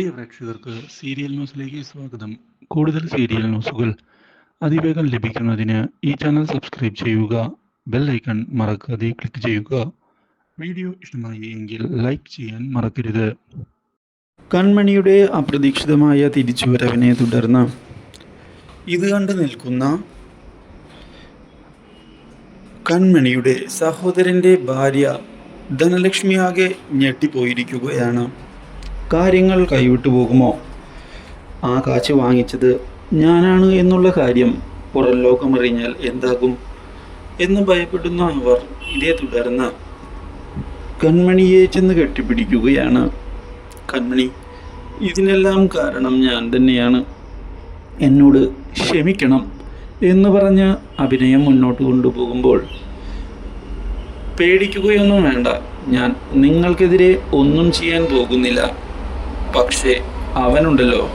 പ്രിയ പ്രേക്ഷകർക്ക് സീരിയൽ ന്യൂസിലേക്ക് സ്വാഗതം. കൂടുതൽ സീരിയൽ ന്യൂസുകൾ അതിവേഗം ലഭിക്കുന്നതിന് ഈ ചാനൽ സബ്സ്ക്രൈബ് ചെയ്യുക ബെൽ ഐക്കൺ മറക്കാതെ ക്ലിക്ക് ചെയ്യുക. വീഡിയോ ഇഷ്ടമായി എങ്കിൽ ലൈക്ക് ചെയ്യാൻ മറക്കരുത്. കൺമണിയുടെ അപ്രതീക്ഷിതമായ തിരിച്ചുവരവിനെ തുടർന്ന് ഇത് കണ്ട് നിൽക്കുന്ന കൺമണിയുടെ സഹോദരന്റെ ഭാര്യ ധനലക്ഷ്മിയാകെ ഞെട്ടിപ്പോയിരിക്കുകയാണ്. കാര്യങ്ങൾ കൈവിട്ടു പോകുമോ? ആ കാശ് വാങ്ങിച്ചത് ഞാനാണ് എന്നുള്ള കാര്യം പുറം ലോകമറിഞ്ഞാൽ എന്താകും എന്ന് ഭയപ്പെടുന്ന അവർ ഇതേ തുടർന്ന് കൺമണിയെ ചെന്ന് കെട്ടിപ്പിടിക്കുകയാണ്. കൺമണി ഇതിനെല്ലാം കാരണം ഞാൻ തന്നെയാണ്. എന്നോട് ക്ഷമിക്കണം എന്ന് പറഞ്ഞ് അഭിനയം മുന്നോട്ട് കൊണ്ടുപോകുമ്പോൾ പേടിക്കുകയൊന്നും വേണ്ട. ഞാൻ നിങ്ങൾക്കെതിരെ ഒന്നും ചെയ്യാൻ പോകുന്നില്ല. പക്ഷേ അവനുണ്ടല്ലോ.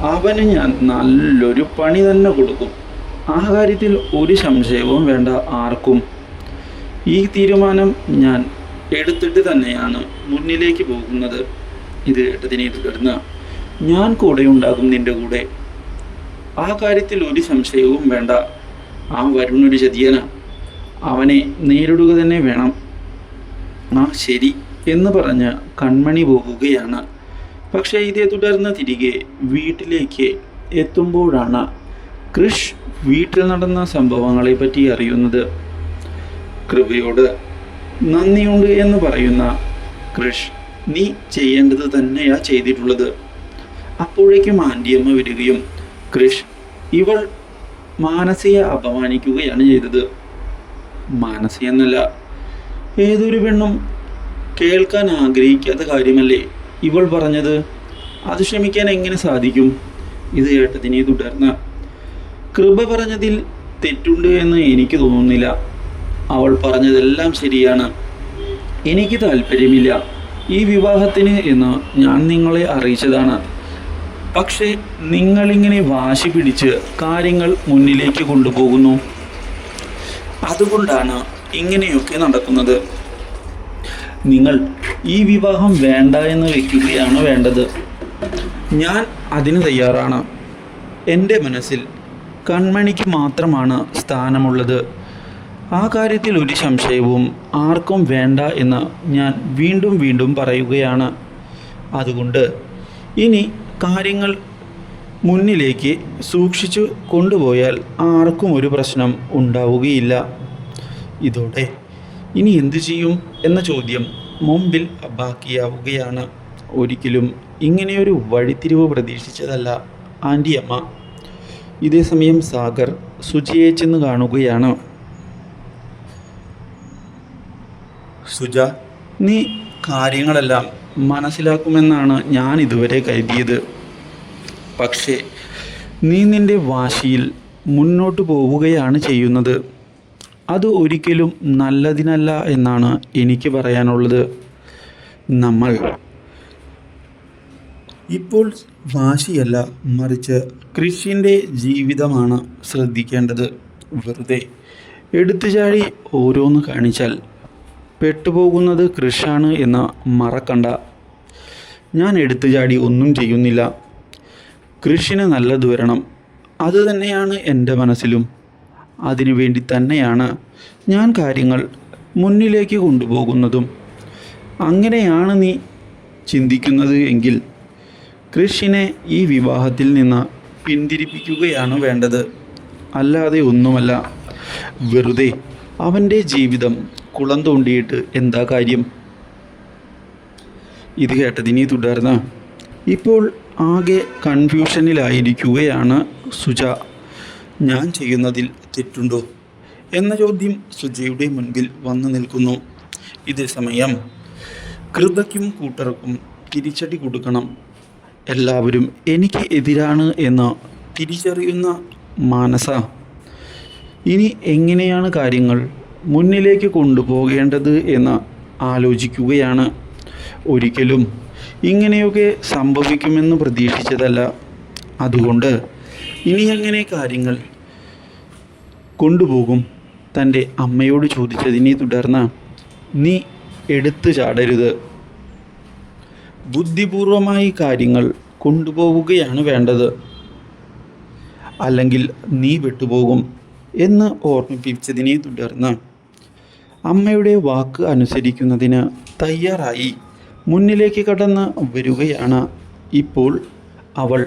അവന് ഞാൻ നല്ലൊരു പണി തന്നെ കൊടുക്കും. ആ കാര്യത്തിൽ ഒരു സംശയവും വേണ്ട ആർക്കും. ഈ തീരുമാനം ഞാൻ എടുത്തിട്ട് തന്നെയാണ് മുന്നിലേക്ക് പോകുന്നത്. ഇത് കേട്ടതിനെ തുടർന്ന് ഞാൻ കൂടെ ഉണ്ടാകും നിന്റെ കൂടെ. ആ കാര്യത്തിൽ ഒരു സംശയവും വേണ്ട. ആ വരുണൊരു ചതിയന. അവനെ നേരിടുക തന്നെ വേണം. ആ ശരി. എന്ന് പറഞ്ഞ് കൺമണി പോകുകയാണ്. പക്ഷേ ഇതേ തുടർന്ന് തിരികെ വീട്ടിലേക്ക് എത്തുമ്പോഴാണ് കൃഷ് വീട്ടിൽ നടന്ന സംഭവങ്ങളെ പറ്റി അറിയുന്നത്. കൃപയോട് നന്ദിയുണ്ട് എന്ന് പറയുന്ന കൃഷ് നീ ചെയ്യേണ്ടത് തന്നെയാ ചെയ്തിട്ടുള്ളത്. അപ്പോഴേക്കും ആന്റിയമ്മ വരികയും കൃഷ് ഇവൾ മാനസിയെ അപമാനിക്കുകയാണ് ചെയ്തത്. മാനസി എന്നല്ല ഏതൊരു പെണ്ണും കേൾക്കാൻ ആഗ്രഹിക്കാത്ത കാര്യമല്ലേ? ഇവൾ പറഞ്ഞത് അത് ക്ഷമിക്കാൻ എങ്ങനെ സാധിക്കും? ഇത് കേട്ടതിനെ തുടർന്ന് കൃപ പറഞ്ഞതിൽ തെറ്റുണ്ട് എന്ന് എനിക്ക് തോന്നുന്നില്ല. അവൾ പറഞ്ഞതെല്ലാം ശരിയാണ്. എനിക്ക് താല്പര്യമില്ല ഈ വിവാഹത്തിന് എന്ന് ഞാൻ നിങ്ങളെ അറിയിച്ചതാണ്. പക്ഷേ നിങ്ങളിങ്ങനെ വാശി പിടിച്ച് കാര്യങ്ങൾ മുന്നിലേക്ക് കൊണ്ടുപോകുന്നു. അതുകൊണ്ടാണ് ഇങ്ങനെയൊക്കെ നടക്കുന്നത്. നിങ്ങൾ ഈ വിവാഹം വേണ്ട എന്ന് വയ്ക്കുകയാണ് വേണ്ടത്? ഞാൻ അതിന് തയ്യാറാണ്. എന്റെ മനസ്സിൽ കൺമണിക്ക് മാത്രമാണ് സ്ഥാനമുള്ളത്. ആ കാര്യത്തിൽ ഒരു സംശയവും ആർക്കും വേണ്ട എന്ന് ഞാൻ വീണ്ടും വീണ്ടും പറയുകയാണ്. അതുകൊണ്ട് ഇനി കാര്യങ്ങൾ മുന്നിലേക്ക് സൂക്ഷിച്ചു കൊണ്ടുപോയാൽ ആർക്കും ഒരു പ്രശ്നം ഉണ്ടാവുകയില്ല. ഇതോടെ ഇനി എന്തു ചെയ്യും എന്ന ചോദ്യം മുമ്പിൽ ബാക്കിയാവുകയാണ് ഒരിക്കലും ഇങ്ങനെയൊരു വഴിത്തിരിവ് പ്രതീക്ഷിച്ചതല്ല ആന്റിയമ്മ. അമ്മ ഇതേസമയം സാഗർ സുജിയെ ചെന്ന് കാണുകയാണ്. സുജ നീ കാര്യങ്ങളെല്ലാം മനസ്സിലാക്കുമെന്നാണ് ഞാൻ ഇതുവരെ കരുതിയത്. പക്ഷേ നീ നിന്റെ വാശിയിൽ മുന്നോട്ട് പോവുകയാണ് ചെയ്യുന്നത്. അത് ഒരിക്കലും നല്ലതിനല്ല എന്നാണ് എനിക്ക് പറയാനുള്ളത്. നമ്മൾ ഇപ്പോൾ വാശിയല്ല മറിച്ച് കൃഷിന്റെ ജീവിതമാണ് ശ്രദ്ധിക്കേണ്ടത്. വെറുതെ എടുത്തുചാടി ഓരോന്ന് കാണിച്ചാൽ പെട്ടുപോകുന്നത് കൃഷാണ് എന്ന് മറക്കണ്ട. ഞാൻ എടുത്തുചാടി ഒന്നും ചെയ്യുന്നില്ല. കൃഷിന് നല്ലത് വരണം. അതുതന്നെയാണ് എന്റെ മനസ്സിലും അതിനു വേണ്ടി തന്നെയാണ് ഞാൻ കാര്യങ്ങൾ മുന്നിലേക്ക് കൊണ്ടുപോകുന്നതും. അങ്ങനെയാണ് നീ ചിന്തിക്കുന്നത് എങ്കിൽ കൃഷിനെ ഈ വിവാഹത്തിൽ നിന്ന് പിന്തിരിപ്പിക്കുകയാണ് വേണ്ടത്. അല്ലാതെ ഒന്നുമല്ല. വെറുതെ അവന്റെ ജീവിതം കുളം തോണ്ടിയിട്ട് എന്താ കാര്യം? ഇത് കേട്ടതിനെ തുടർന്ന്. ഇപ്പോൾ ആകെ കൺഫ്യൂഷനിലായിരിക്കുകയാണ് സുജ. ഞാൻ ചെയ്യുന്നതിൽ തെറ്റുണ്ടോ? എന്ന ചോദ്യം സുജയുടെ മുൻപിൽ വന്നു നിൽക്കുന്നു. ഇതേ സമയം കൃതയ്ക്കും കൂട്ടർക്കും തിരിച്ചടി കൊടുക്കണം. എല്ലാവരും എനിക്ക് എതിരാണ് എന്ന് തിരിച്ചറിയുന്ന മാനസ ഇനി എങ്ങനെയാണ് കാര്യങ്ങൾ മുന്നിലേക്ക് കൊണ്ടുപോകേണ്ടത് എന്ന് ആലോചിക്കുകയാണ്. ഒരിക്കലും ഇങ്ങനെയൊക്കെ സംഭവിക്കുമെന്ന് പ്രതീക്ഷിച്ചതല്ല. അതുകൊണ്ട് ഇനി എങ്ങനെ കാര്യങ്ങൾ കൊണ്ടുപോകും. തന്റെ അമ്മയോട് ചോദിച്ചതിനെ തുടർന്ന് നീ എടുത്തു ചാടരുത്. ബുദ്ധിപൂർവമായി കാര്യങ്ങൾ കൊണ്ടുപോവുകയാണ് വേണ്ടത്. അല്ലെങ്കിൽ നീ വിട്ടുപോകും എന്ന് ഓർമ്മിപ്പിച്ചതിനെ തുടർന്ന് അമ്മയുടെ വാക്ക് അനുസരിക്കുന്നതിന് തയ്യാറായി മുന്നിലേക്ക് കടന്ന് വരികയാണ്. ഇപ്പോൾ അവൾ